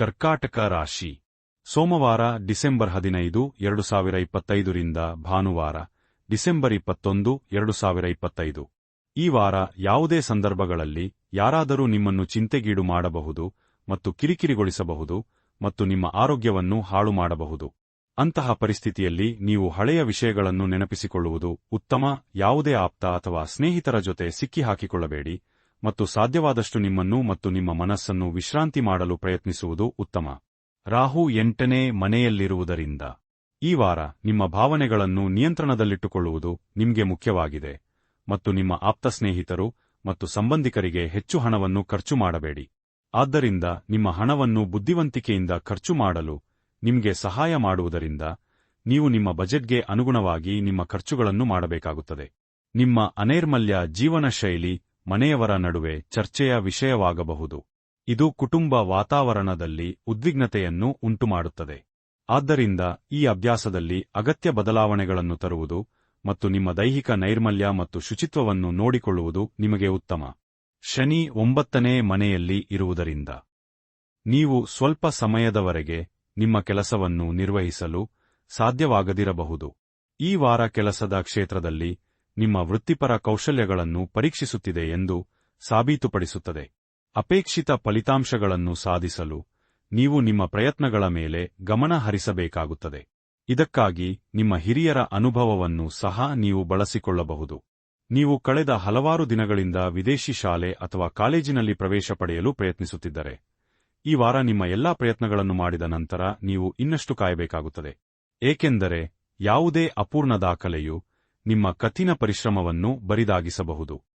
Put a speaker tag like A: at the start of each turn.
A: ಕರ್ಕಾಟಕ ರಾಶಿ. ಸೋಮವಾರ, ಡಿಸೆಂಬರ್ ಹದಿನೈದು, ಎರಡು ಸಾವಿರ ಇಪ್ಪತ್ತೈದರಿಂದ ಭಾನುವಾರ, ಡಿಸೆಂಬರ್ ಇಪ್ಪತ್ತೊಂದು, ಎರಡು ಸಾವಿರ ಇಪ್ಪತ್ತೈದು. ಈ ವಾರ ಯಾವುದೇ ಸಂದರ್ಭಗಳಲ್ಲಿ ಯಾರಾದರೂ ನಿಮ್ಮನ್ನು ಚಿಂತೆಗೀಡು ಮಾಡಬಹುದು ಮತ್ತು ಕಿರಿಕಿರಿಗೊಳಿಸಬಹುದು ಮತ್ತು ನಿಮ್ಮ ಆರೋಗ್ಯವನ್ನು ಹಾಳು ಮಾಡಬಹುದು. ಅಂತಹ ಪರಿಸ್ಥಿತಿಯಲ್ಲಿ ನೀವು ಹಳೆಯ ವಿಷಯಗಳನ್ನು ನೆನಪಿಸಿಕೊಳ್ಳುವುದು ಉತ್ತಮ, ಯಾವುದೇ ಆಪ್ತ ಅಥವಾ ಸ್ನೇಹಿತರ ಜೊತೆ ಸಿಕ್ಕಿಹಾಕಿಕೊಳ್ಳಬೇಡಿ. ಮತ್ತು ಸಾಧ್ಯವಾದಷ್ಟು ನಿಮ್ಮನ್ನು ಮತ್ತು ನಿಮ್ಮ ಮನಸ್ಸನ್ನು ವಿಶ್ರಾಂತಿ ಮಾಡಲು ಪ್ರಯತ್ನಿಸುವುದು ಉತ್ತಮ. ರಾಹು ಎಂಟನೇ ಮನೆಯಲ್ಲಿರುವುದರಿಂದ. ಈ ವಾರ ನಿಮ್ಮ ಭಾವನೆಗಳನ್ನು ನಿಯಂತ್ರಣದಲ್ಲಿಟ್ಟುಕೊಳ್ಳುವುದು ನಿಮಗೆ ಮುಖ್ಯವಾಗಿದೆ ಮತ್ತು ನಿಮ್ಮ ಆಪ್ತ ಸ್ನೇಹಿತರು ಮತ್ತು ಸಂಬಂಧಿಕರಿಗೆ ಹೆಚ್ಚು ಹಣವನ್ನು ಖರ್ಚು ಮಾಡಬೇಡಿ. ಆದ್ದರಿಂದ ನಿಮ್ಮ ಹಣವನ್ನು ಬುದ್ಧಿವಂತಿಕೆಯಿಂದ ಖರ್ಚು ಮಾಡಲು ನಿಮಗೆ ಸಹಾಯ ಮಾಡುವುದರಿಂದ ನೀವು ನಿಮ್ಮ ಬಜೆಟ್ಗೆ ಅನುಗುಣವಾಗಿ ನಿಮ್ಮ ಖರ್ಚುಗಳನ್ನು ಮಾಡಬೇಕಾಗುತ್ತದೆ. ನಿಮ್ಮ ಅನೈರ್ಮಲ್ಯ ಜೀವನ ಶೈಲಿ ಮನೆಯವರ ನಡುವೆ ಚರ್ಚೆಯ ವಿಷಯವಾಗಬಹುದು. ಇದು ಕುಟುಂಬ ವಾತಾವರಣದಲ್ಲಿ ಉದ್ವಿಗ್ನತೆಯನ್ನು ಉಂಟುಮಾಡುತ್ತದೆ. ಆದ್ದರಿಂದ ಈ ಅಭ್ಯಾಸದಲ್ಲಿ ಅಗತ್ಯ ಬದಲಾವಣೆಗಳನ್ನು ತರುವುದು ಮತ್ತು ನಿಮ್ಮ ದೈಹಿಕ ನೈರ್ಮಲ್ಯ ಮತ್ತು ಶುಚಿತ್ವವನ್ನು ನೋಡಿಕೊಳ್ಳುವುದು ನಿಮಗೆ ಉತ್ತಮ. ಶನಿ ಒಂಬತ್ತನೇ ಮನೆಯಲ್ಲಿ ಇರುವುದರಿಂದ ನೀವು ಸ್ವಲ್ಪ ಸಮಯದವರೆಗೆ ನಿಮ್ಮ ಕೆಲಸವನ್ನು ನಿರ್ವಹಿಸಲು ಸಾಧ್ಯವಾಗದಿರಬಹುದು. ಈ ವಾರ ಕೆಲಸದ ಕ್ಷೇತ್ರದಲ್ಲಿ ನಿಮ್ಮ ವೃತ್ತಿಪರ ಕೌಶಲ್ಯಗಳನ್ನು ಪರೀಕ್ಷಿಸುತ್ತಿದೆ ಎಂದು ಸಾಬೀತುಪಡಿಸುತ್ತದೆ. ಅಪೇಕ್ಷಿತ ಫಲಿತಾಂಶಗಳನ್ನು ಸಾಧಿಸಲು ನೀವು ನಿಮ್ಮ ಪ್ರಯತ್ನಗಳ ಮೇಲೆ ಗಮನ ಹರಿಸಬೇಕಾಗುತ್ತದೆ. ಇದಕ್ಕಾಗಿ ನಿಮ್ಮ ಹಿರಿಯರ ಅನುಭವವನ್ನು ಸಹ ನೀವು ಬಳಸಿಕೊಳ್ಳಬಹುದು. ನೀವು ಕಳೆದ ಹಲವಾರು ದಿನಗಳಿಂದ ವಿದೇಶಿ ಶಾಲೆ ಅಥವಾ ಕಾಲೇಜಿನಲ್ಲಿ ಪ್ರವೇಶ ಪಡೆಯಲು ಪ್ರಯತ್ನಿಸುತ್ತಿದ್ದರೆ, ಈ ವಾರ ನಿಮ್ಮ ಎಲ್ಲಾ ಪ್ರಯತ್ನಗಳನ್ನು ಮಾಡಿದ ನಂತರ ನೀವು ಇನ್ನಷ್ಟು ಕಾಯಬೇಕಾಗುತ್ತದೆ. ಏಕೆಂದರೆ ಯಾವುದೇ ಅಪೂರ್ಣ ದಾಖಲೆಯು ನಿಮ್ಮ ಕಠಿಣ ಪರಿಶ್ರಮವನ್ನು ಬರಿದಾಗಿಸಬಹುದು.